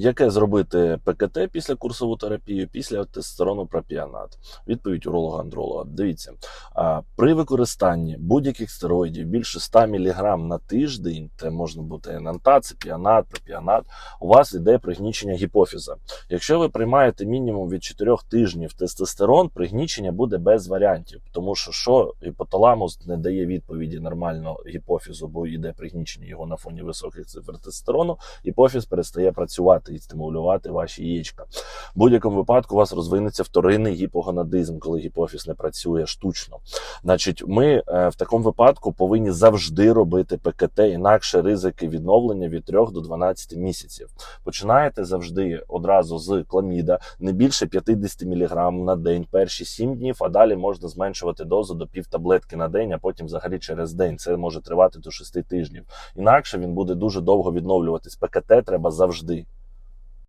Яке зробити ПКТ після курсову терапію, після тестостерону пропіонат? Відповідь уролога-андролога. Дивіться, при використанні будь-яких стероїдів більше 100 мг на тиждень, це можна бути енантат, цепіонат, пропіонат, у вас йде пригнічення гіпофіза. Якщо ви приймаєте мінімум від 4 тижнів тестостерон, пригнічення буде без варіантів, тому що що гіпоталамус не дає відповіді нормально гіпофізу, бо йде пригнічення його на фоні високих цифр тестостерону, гіпофіз перестає працювати і стимулювати ваші яєчка. В будь-якому випадку у вас розвинеться вторинний гіпогонадизм, коли гіпофіз не працює штучно. Значить, ми е, в такому випадку повинні завжди робити ПКТ, інакше ризики відновлення від 3 до 12 місяців. Починаєте завжди одразу з кламіда, не більше 50 мг на день, перші 7 днів, а далі можна зменшувати дозу до пів таблетки на день, а потім взагалі через день. Це може тривати до 6 тижнів. Інакше він буде дуже довго відновлюватись. ПКТ треба завжди.